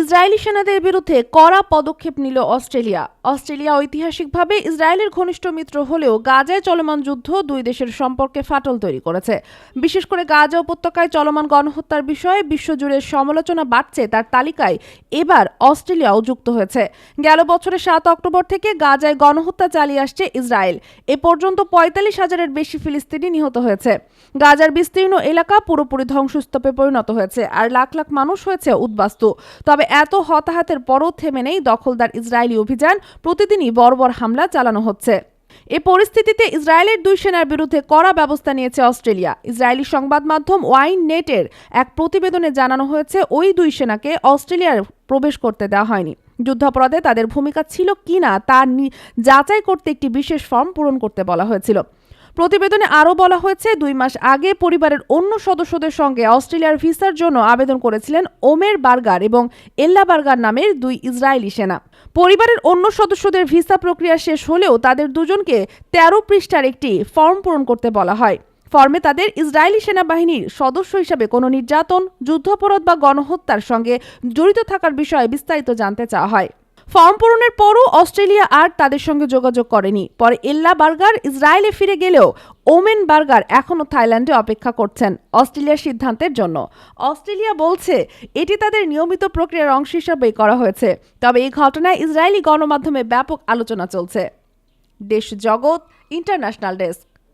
Israeli সেনাদের বিরুদ্ধে কড়া পদক্ষেপ নিল অস্ট্রেলিয়া। অস্ট্রেলিয়া ঐতিহাসিকভাবে ইসরায়েলের ঘনিষ্ঠ মিত্র হলেও গাজায় চলমান যুদ্ধ দুই দেশের সম্পর্কে ফাটল তৈরি করেছে। বিশেষ করে গাজা উপত্যকায় চলমান গণহত্যার বিষয়ে বিশ্বজুড়ে সমালোচনা বাড়ছে তার তালিকায় এবার অস্ট্রেলিয়াও যুক্ত হয়েছে। গেল বছরের সাত অক্টোবর থেকে গাজায় গণহত্যা চালিয়ে আসছে ইসরায়েল। এ পর্যন্ত পঁয়তাল্লিশ হাজারের বেশি ফিলিস্তিনি নিহত হয়েছে। গাজার বিস্তীর্ণ এলাকা পুরোপুরি ধ্বংসস্তূপে পরিণত হয়েছে, আর লাখ লাখ মানুষ হয়েছে উদ্বাস্তু। তবে এত হতাহতের পরও থেমে নেই দখলদার ইসরায়েলি অভিযান। প্রতিদিনই বর্বর হামলা চালানো হচ্ছে। এ পরিস্থিতিতে ইসরায়েলের দুই সেনার বিরুদ্ধে কড়া ব্যবস্থা নিয়েছে অস্ট্রেলিয়া। ইসরায়েলি সংবাদ মাধ্যম ওয়াইন নেটের এক প্রতিবেদনে জানানো হয়েছে, ওই দুই সেনাকে অস্ট্রেলিয়ার প্রবেশ করতে দেওয়া হয়নি। যুদ্ধাপরাধে তাদের ভূমিকা ছিল কিনা তা যাচাই করতে একটি বিশেষ ফর্ম পূরণ করতে বলা হয়েছিল। প্রতিবেদনে আরও বলা হয়েছে, দুই মাস আগে পরিবারের অন্য সদস্যদের সঙ্গে অস্ট্রেলিয়ার ভিসার জন্য আবেদন করেছিলেন ওমের বার্গার এবং এল্লা বার্গার নামের দুই ইসরায়েলি সেনা। পরিবারের অন্য সদস্যদের ভিসা প্রক্রিয়া শেষ হলেও তাদের দুজনকে তেরো পৃষ্ঠার একটি ফর্ম পূরণ করতে বলা হয়। ফর্মে তাদের ইসরায়েলি সেনাবাহিনীর সদস্য হিসাবে কোনো নির্যাতন, যুদ্ধাপরাধ বা গণহত্যার সঙ্গে জড়িত থাকার বিষয়ে বিস্তারিত জানতে চাওয়া হয়। ফর্ম পূরণের পরও অস্ট্রেলিয়া আর তাদের সঙ্গে যোগাযোগ করেনি। পরে এল্লা বার্গার ইসরায়েলে ফিরে গেলেও ওমেন বার্গার এখনও থাইল্যান্ডে অপেক্ষা করছেন অস্ট্রেলিয়ার সিদ্ধান্তের জন্য। অস্ট্রেলিয়া বলছে, এটি তাদের নিয়মিত প্রক্রিয়ার অংশ হিসাবেই করা হয়েছে। তবে এই ঘটনায় ইসরায়েলি গণমাধ্যমে ব্যাপক আলোচনা চলছে। দেশ জগৎ ইন্টারন্যাশনাল ডেস্ক।